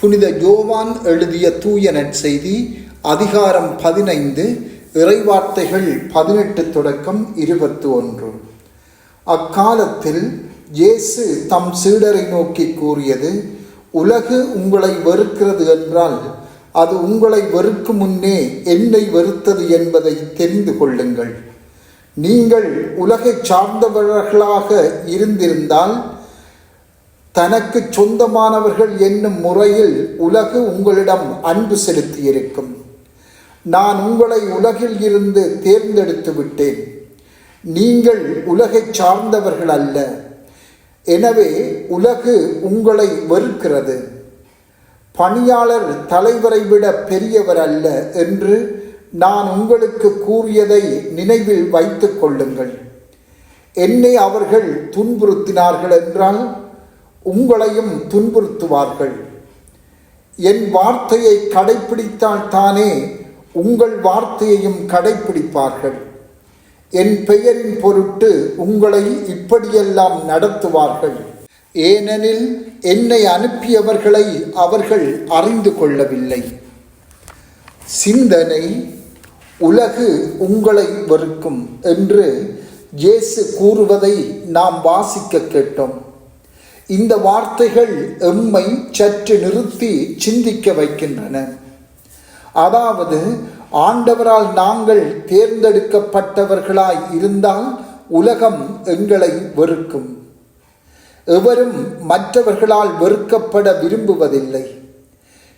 புனித யோவான் எழுதிய தூய நற்செய்தி அதிகாரம் பதினைந்து இறைவார்த்தைகள் பதினெட்டு தொடக்கம் இருபத்தி ஒன்று. அக்காலத்தில் இயேசு தம் சீடரை நோக்கி கூறியது உலகு உங்களை வெறுக்கிறது என்றால் அது உங்களை வெறுக்கும் முன்னே என்னை வெறுத்தது என்பதை தெரிந்து கொள்ளுங்கள். நீங்கள் உலகை சார்ந்தவர்களாக இருந்திருந்தால் தனக்கு சொந்தமானவர்கள் என்னும் முறையில் உலகு உங்களிடம் அன்பு செலுத்தியிருக்கும். நான் உங்களை உலகில் இருந்து தேர்ந்தெடுத்து விட்டேன். நீங்கள் உலகை சார்ந்தவர்கள் அல்ல. எனவே உலகு உங்களை வெறுக்கிறது. பணியாளர் தலைவரை விட பெரியவர் அல்ல என்று நான் உங்களுக்கு கூறியதை நினைவில் வைத்துக் கொள்ளுங்கள். என்னை அவர்கள் துன்புறுத்தினார்கள் என்றால் உங்களையும் துன்புறுத்துவார்கள். என் வார்த்தையை கடைப்பிடித்தால் தானே உங்கள் வார்த்தையையும் கடைப்பிடிப்பார்கள். என் பெயரின் பொருட்டு உங்களை இப்படியெல்லாம் நடத்துவார்கள். ஏனெனில் என்னை அனுப்பியவர்களை அவர்கள் அறிந்து கொள்ளவில்லை. சிந்தனை உலகு உங்களை வெறுக்கும் என்று இயேசு கூறுவதை நாம் வாசிக்க கேட்டோம். இந்த வார்த்தைகள் எம்மை சற்று நிறுத்தி சிந்திக்க வைக்கின்றன. அதாவது ஆண்டவரால் நாங்கள் தேர்ந்தெடுக்கப்பட்டவர்களாய் இருந்தால் உலகம் எங்களை வெறுக்கும். எவரும் மற்றவர்களால் வெறுக்கப்பட விரும்புவதில்லை.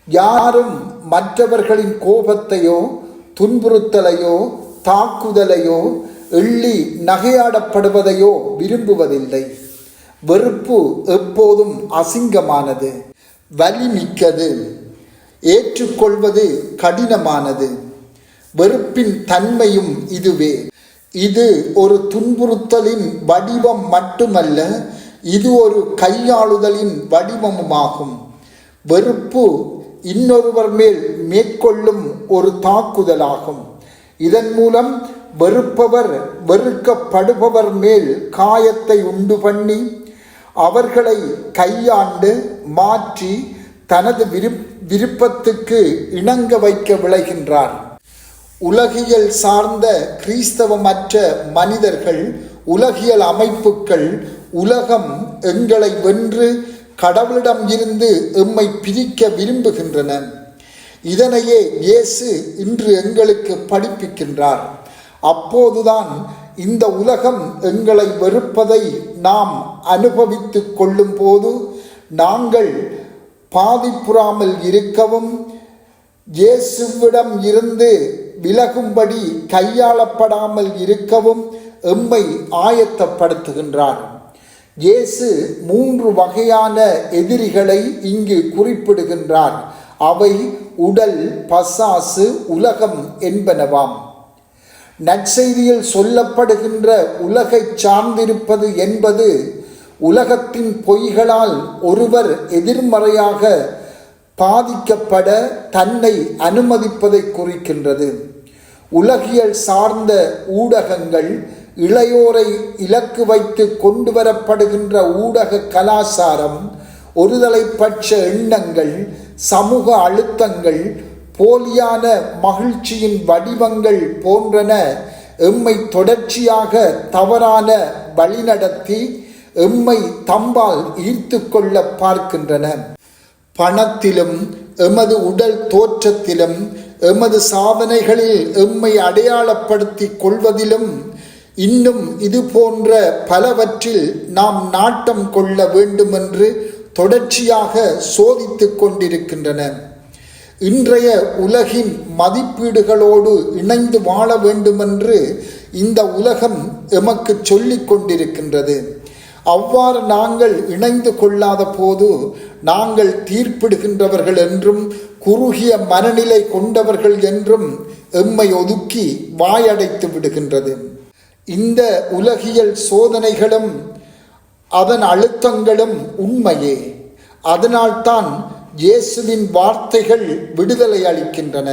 யாரும் மற்றவர்களின் கோபத்தையோ துன்புறுத்தலையோ தாக்குதலையோ எள்ளி நகையாடப்படுவதையோ விரும்புவதில்லை. வெறுப்பு எப்போதும் அசிங்கமானது வலிமிக்கது ஏற்றுக்கொள்வது கடினமானது. வெறுப்பின் தன்மையும் இதுவே. இது ஒரு துன்புறுத்தலின் வடிவம் மட்டுமல்ல இது ஒரு கையாளுதலின் வடிவமுமாகும். வெறுப்பு இன்னொருவர் மேல் மேற்கொள்ளும் ஒரு தாக்குதலாகும். இதன் மூலம் வெறுப்பவர் வெறுக்கப்படுபவர் மேல் காயத்தை உண்டு பண்ணி அவர்களை கையாண்டு மாற்றி தனது விருப் விருப்பத்துக்கு இணங்க வைக்க விளைகின்றார். உலகியல் சார்ந்த கிறிஸ்தவமற்ற மனிதர்கள் உலகியல் அமைப்புகள் உலகம் எங்களை வென்று கடவுளிடம் இருந்து எம்மை பிரிக்க விரும்புகின்றன. இதனையே இயேசு இன்று எங்களுக்கு படிப்பிக்கின்றார். அப்போதுதான் இந்த உலகம் எங்களை வெறுப்பதை நாம் அனுபவித்து கொள்ளும் போது நாங்கள் பாதிப்புறாமல் இருக்கவும் இயேசுவிடம் இருந்து விலகும்படி கையாளப்படாமல் இருக்கவும் எம்மை ஆயத்தப்படுத்துகின்றார். இயேசு மூன்று வகையான எதிரிகளை இங்கு குறிப்பிடுகின்றார். அவை உடல் பசாசு உலகம் என்பனவாம். நற்செய்தியில் சொல்லப்படுகின்ற உலகை சார்ந்திருப்பது என்பது உலகத்தின் பொய்களால் ஒருவர் எதிர்மறையாக பாதிக்கப்பட தன்னை அனுமதிப்பதை குறிக்கின்றது. உலகியல் சார்ந்த ஊடகங்கள் இளையோரை இலக்கு வைத்து கொண்டு வரப்படுகின்ற ஊடக கலாச்சாரம் ஒருதலைப்பட்ச எண்ணங்கள் சமூக அழுத்தங்கள் போலியான மகிழ்ச்சியின் வடிவங்கள் போன்றன எம்மை தொடர்ச்சியாக தவறான வழிநடத்தி எம்மை தம்பால் ஈர்த்து கொள்ள பார்க்கின்றன. பணத்திலும் எமது உடல் தோற்றத்திலும் எமது சாதனைகளில் எம்மை அடையாளப்படுத்தி கொள்வதிலும் இன்னும் இது போன்ற பலவற்றில் நாம் நாட்டம் கொள்ள வேண்டுமென்று தொடர்ச்சியாக சோதித்து கொண்டிருக்கின்றன. இன்றைய உலகின் மதிப்பீடுகளோடு இணைந்து வாழ வேண்டுமென்று இந்த உலகம் எமக்கு சொல்லிக் கொண்டிருக்கின்றது. அவ்வாறு நாங்கள் இணைந்து கொள்ளாத போது நாங்கள் தீர்ப்பிடுகின்றவர்கள் என்றும் குறுகிய மனநிலை கொண்டவர்கள் என்றும் எம்மை ஒதுக்கி வாயடைத்து விடுகின்றது. இந்த உலகியல் சோதனைகளும் அதன் அழுத்தங்களும் உண்மையே. அதனால்தான் இயேசுவின் வார்த்தைகள் விடுதலை அளிக்கின்றன.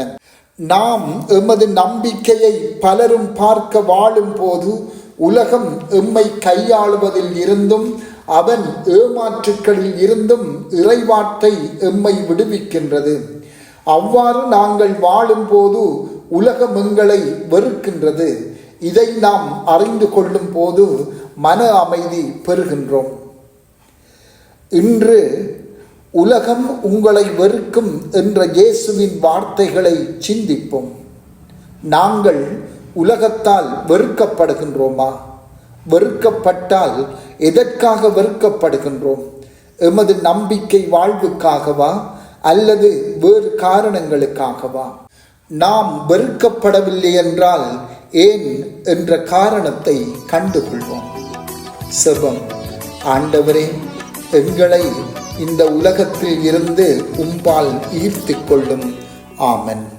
நாம் எமது நம்பிக்கையை பலரும் பார்க்க வாழும் போது உலகம் எம்மை கையாளுவதில் இருந்தும் அவன் ஏமாற்றுக்களில் இருந்தும் இறைவார்த்தை எம்மை விடுவிக்கின்றது. அவ்வாறு நாங்கள் வாழும்போது உலகம் எங்களை வெறுக்கின்றது. இதை நாம் அறிந்து கொள்ளும் போது மன அமைதி பெறுகின்றோம். இன்று உலகம் உங்களை வெறுக்கும் என்ற இயேசுவின் வார்த்தைகளை சிந்திப்போம். நாங்கள் உலகத்தால் வெறுக்கப்படுகின்றோமா? வெறுக்கப்பட்டால் எதற்காக வெறுக்கப்படுகின்றோம்? எமது நம்பிக்கை வாழ்வுக்காகவா? அல்லது வேறு காரணங்களுக்காகவா? நாம் வெறுக்கப்படவில்லை என்றால் ஏன் என்ற காரணத்தை கண்டுகொள்வோம். செபம் ஆண்டவரே எங்களை இந்த உலகத்தில் இருந்து உம்பால் ஈர்த்து கொள்ளும். ஆமன்.